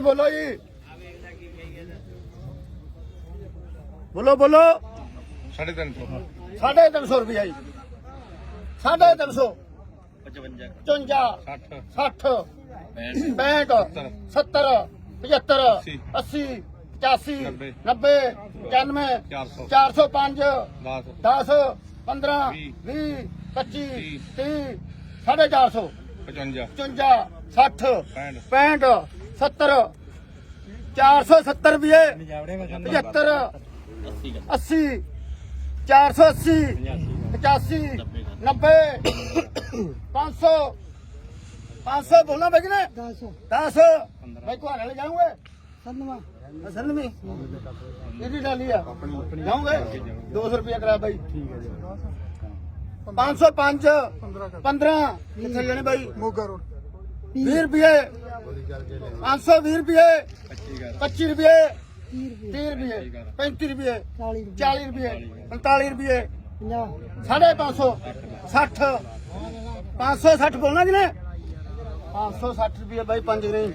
ਜੀ ਬੋਲੋ ਜੀ। ਬੋਲੋ ਬੋਲੋ। ਸਾਢੇ ਤਿੰਨ ਸੌ। ਸਾਢੇ ਤਿੰਨ ਸੌ ਰੁਪਇਆ ਜੀ। ਸਾਢੇ ਤਿੰਨ ਸੌ। 55 54 60 60 65 70 75 80 85 90 95 400 405 10 10 15 20 25 30 ਸਾਢੇ 400 55 55 60 65 65 70 470 ਰੁਪਏ। 75 80 480 85 90 500 500 बोलना भाई ने 10 10 भाई को आने जाऊंगे सन्नवा ਅਸਲ ਵਿੱਚ ਇਹਦੀ ਡਾਲੀ ਆ? ਜਾਉਂਗੇ 200 ਰੁਪਏ ਕਰਾ ਬਾਈ। ਠੀਕ ਹੈ ਜੀ 505 15 ਕਿੱਥੇ ਲੈਣੇ ਬਾਈ? ਮੋਗਾ ਰੋਡ। 20 ਰੁਪਏ। 520 ਰੁਪਏ। 25 ਰੁਪਏ। 30 ਰੁਪਏ। 35 ਰੁਪਏ। 40 ਰੁਪਏ। 45 ਰੁਪਏ। 550 60 560 ਬੋਲਣਾ ਜੀ ਨੇ 560 ਰੁਪਏ ਬਾਈ ਪੰਜ ਗ੍ਰਾਮ